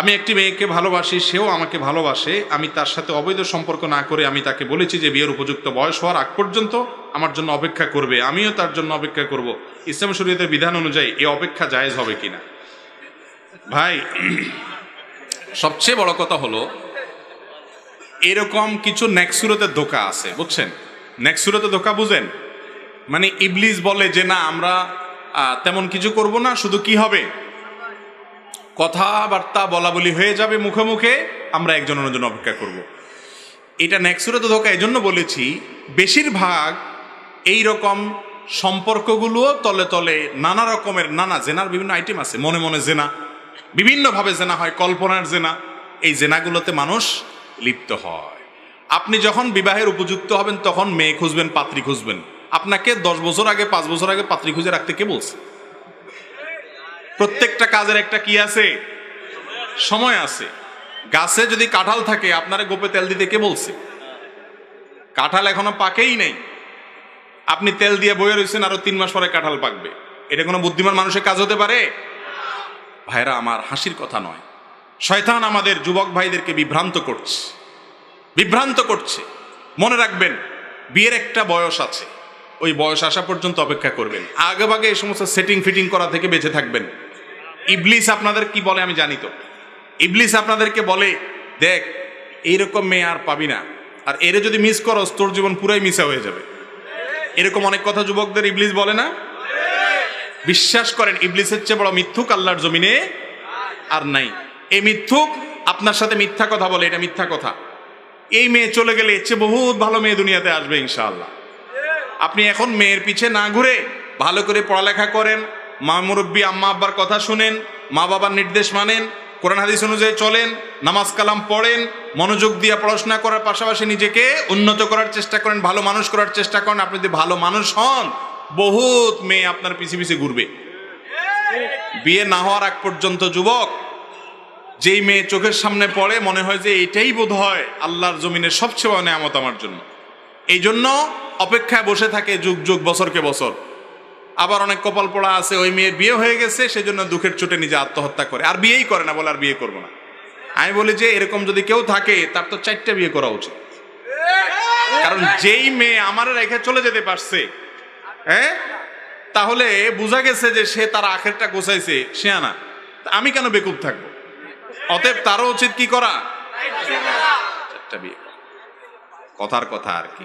আমি একটি মেয়েকে ভালোবাসি, সেও আমাকে ভালোবাসে। আমি তার সাথে অবৈধ সম্পর্ক না করে আমি তাকে বলেছি যে বিয়ের উপযুক্ত বয়স হওয়ার আগ পর্যন্ত আমার জন্য অপেক্ষা করবে। আমিও তার জন্য অপেক্ষা করব। ইসলাম শরীয়তের বিধান অনুযায়ী এই অপেক্ষা জায়েজ হবে কিনা? ভাই, সবচেয়ে বড় কথা হলো, এরকম কিছু নেক্সুরতের ধোকা আছে, বুঝছেন? নেক্সুরতে ধোকা বুঝেন? মানে ইবলিস বলে যে, না, আমরা তেমন কিছু করব না, শুধু কি হবে? কথাবার্তা বলা বলি হয়ে যাবে মুখে মুখে, আমরা একজন অন্যজন অপেক্ষা করব। এটা নেক্সুরত ধোকা এই জন্য বলেছি, বেশিরভাগ এই রকম সম্পর্কগুলো তলে তলে নানা রকমের নানা জেনার বিভিন্ন আইটেম আছে। মনে মনে জেনা, বিভিন্নভাবে জেনা হয়, কল্পনার জেনা। এই জেনাগুলোতে মানুষ লিপ্ত হয়। আপনি যখন বিবাহের উপযুক্ত হবেন, তখন মেয়ে খুঁজবেন, পাত্রী খুঁজবেন। আপনাকে দশ বছর আগে, পাঁচ বছর আগে পাত্রী খুঁজে রাখতে কে বলছে? প্রত্যেকটা কাজের একটা কি আছে? সময় আছে। গাছে যদি কাঁঠাল থাকে, আপনারা গোপে তেল দিতে কে বলছে? কাঁঠাল এখনও পাকেই নেই। আপনি তেল দিয়ে বয়ে রয়েছেন আরও তিন মাস পরে কাঁঠাল পাকবে। এটা কোনো বুদ্ধিমান মানুষের কাজ হতে পারে? ভাইরা, আমার হাসির কথা নয়। শয়তান আমাদের যুবক ভাইদেরকে বিভ্রান্ত করছে। বিভ্রান্ত করছে। মনে রাখবেন, বিয়ের একটা বয়স আছে। ওই বয়স আসা পর্যন্ত অপেক্ষা করবেন। আগে ভাগে এই সমস্ত সেটিং ফিটিং করা থেকে বেঁচে থাকবেন। ইবলিস আপনাদের কি বলে আমি জানি তো। ইবলিস আপনাদেরকে বলে, দেখ, এইরকম মেয়ে আর পাবি না। আর এরে যদি মিস করস, তোর জীবন পুরাই মিসা হয়ে যাবে। এরকম অনেক কথা যুবকদের ইবলিস বলে না? বিশ্বাস করেন, ইবলিসের চেয়ে বড় মিথ্যুক আল্লাহর জমিনে আর নাই। এই মিথ্যুক আপনার সাথে মিথ্যা কথা বলে, এটা মিথ্যা কথা। এই মেয়ে চলে গেলে এর চেয়ে বহুত ভালো মেয়ে দুনিয়াতে আসবে ইনশাআল্লাহ। আপনি এখন মেয়ের পিছে না ঘুরে ভালো করে পড়ালেখা করেন মা মুরব্বী, আম্মা, আব্বার কথা শুনেন, মা বাবার নির্দেশ মানেন, কোরআন, হাদিস অনুযায়ী চলেন, নামাজ কালাম পড়েন, মনোযোগ দিয়ে পড়াশোনা করার পাশাপাশি নিজেকে উন্নত করার চেষ্টা করেন, ভালো মানুষ করার চেষ্টা করেন। আপনি যদি ভালো মানুষ হন, বহুত মেয়ে আপনার পিছে পিছে ঘুরবে। বিয়ে না হওয়ার আগ পর্যন্ত যুবক, যেই মেয়ে চোখের সামনে পড়ে, মনে হয় যে এটাই বোধ হয় আল্লাহর জমিনের সবচেয়ে বড় নেয়ামত আমার জন্য। এই জন্য অপেক্ষায় বসে থাকে যুগ যুগ, বছরকে বছর। আবার অনেক কপাল পড়া আছে, ওই মেয়ের বিয়ে হয়ে গেছে, সেজন্য দুঃখের চোটে নিজে আত্মহত্যা করে। আর বিয়েই করে না, বলে আর বিয়ে করব না। আমি বলি যে, এরকম যদি কেউ থাকে, তার তো চারটা বিয়ে করা উচিত। কারণ যেই মেয়ে আমার রেখে চলে যেতে পারছে হ্যাঁ? তাহলে বোঝা গেছে যে সে তার আখেরটা গোছাইছে, সে আনা। আমি কেন বেকুব থাকব? অতএব তারও উচিত কি করা? চারটা বিয়ে। কথার কথা আর কি।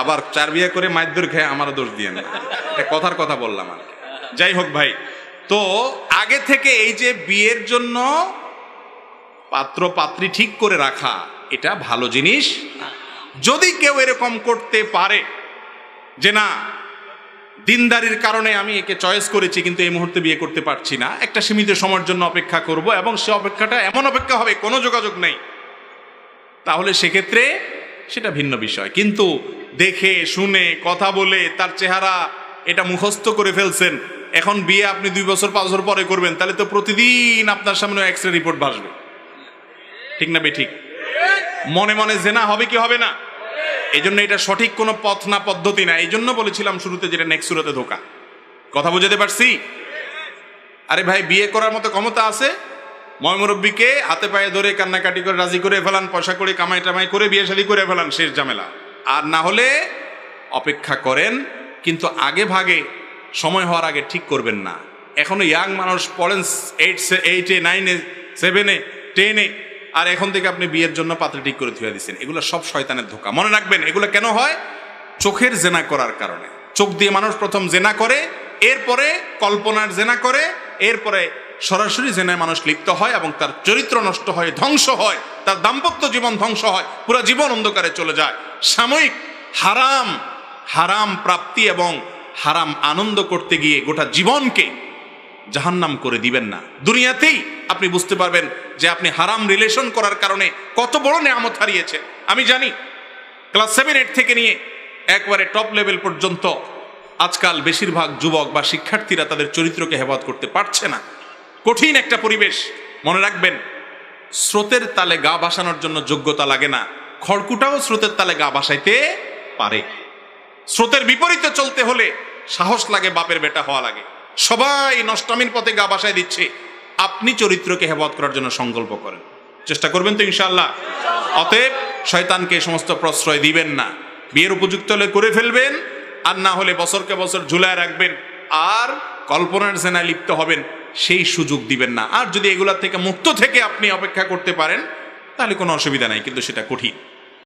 আবার চার বিয়ে করে মাইদুর খেয়ে আমারও দোষ দিয়ে না কথার কথা বললাম আর যাই হোক ভাই, তো আগে থেকে এই যে বিয়ের জন্য পাত্র পাত্রী ঠিক করে রাখা, এটা ভালো জিনিস। যদি কেউ এরকম করতে পারে যে না, দিনদারির কারণে আমি একে চয়েস করেছি কিন্তু এই মুহূর্তে বিয়ে করতে পারছি না, একটা সীমিত সময়ের জন্য অপেক্ষা করব এবং সে অপেক্ষাটা এমন অপেক্ষা হবে, কোনো যোগাযোগ নেই। তাহলে সেক্ষেত্রে সেটা ভিন্ন বিষয়। কিন্তু দেখে, শুনে, কথা বলে তার চেহারা এটা মুখস্থ করে ফেলছেন। এখন বিয়ে আপনি দুই বছর, পাঁচ বছর পরে করবেন, তাহলে তো প্রতিদিন আপনার সামনে এক্স রে রিপোর্ট ভাসবে। ঠিক না বে, ঠিক? মনে মনে জেনা হবে কি হবে না? এই জন্য এটা সঠিক কোনো পথ না, পদ্ধতি না। এই জন্য বলেছিলাম শুরুতে যেটা নেক্সুরতে ধোকা। কথা বুঝাতে পারছি? আরে ভাই, বিয়ে করার মতো ক্ষমতা আছে? ময়মুরব্বীকে হাতে পায়ে ধরে কান্নাকাটি করে, রাজি করে ফেলান পয়সা করে, কামাই টামাই করে, বিয়ে শাদি করে ফেলান, শেষ ঝামেলা। আর না হলে অপেক্ষা করেন, কিন্তু আগে ভাগে সময় হওয়ার আগে ঠিক করবেন না। এখনও ইয়াং মানুষ পড়েন এইট এইটে নাইনে সেভেনে টেনে আর এখন থেকে আপনি বিয়ের জন্য পাত্র ঠিক করে ধুয়ে দিচ্ছেন। এগুলো সব শয়তানের ধোকা। মনে রাখবেন, এগুলো কেন হয়? চোখের জেনা করার কারণে। চোখ দিয়ে মানুষ প্রথম জেনা করে, এরপরে কল্পনার জেনা করে, এরপরে সরাসরি জেনায় মানুষ লিপ্ত হয় এবং তার চরিত্র নষ্ট হয়, ধ্বংস হয়, তার দাম্পত্য জীবন ধ্বংস হয়, পুরো জীবন অন্ধকারে চলে যায়। সাময়িক হারাম হারাম প্রাপ্তি এবং হারাম আনন্দ করতে গিয়ে গোটা জীবনকে জাহান্নাম করে দিবেন না। দুনিয়াতেই আপনি বুঝতে পারবেন যে আপনি হারাম রিলেশন করার কারণে কত বড় নেয়ামত হারিয়েছেন। আমি জানি ক্লাস সেভেন এইট থেকে নিয়ে একবারে টপ লেভেল পর্যন্ত আজকাল বেশিরভাগ যুবক বা শিক্ষার্থীরা তাদের চরিত্রকে হেফাজত করতে পারছে না। কঠিন একটা পরিবেশ, মনে রাখবেন। স্রোতের তালে গা ভাসানোর জন্য যোগ্যতা লাগে না। খড়কুটাও স্রোতের তালে গা ভাসাইতে পারে। স্রোতের বিপরীতে চলতে হলে সাহস লাগে, বাপের বেটা হওয়া লাগে। সবাই নষ্টামির পথে গা বাসায় দিচ্ছে। আপনি চরিত্রকে হেফাজত করার জন্য সংকল্প করেন। চেষ্টা করবেন তো ইনশাল্লাহ অতএব শয়তানকে সমস্ত প্রশ্রয় দিবেন না। বিয়ের উপযুক্ত হলে করে ফেলবেন, আর না হলে বছরকে বছর ঝুলায় রাখবেন, আর কল্পনার সেনায় লিপ্ত হবেন। সেই সুযোগ দিবেন না। আর যদি এগুলা থেকে মুক্ত থেকে আপনি অপেক্ষা করতে পারেন, তাহলে কোনো অসুবিধা নাই, কিন্তু সেটা কঠিন।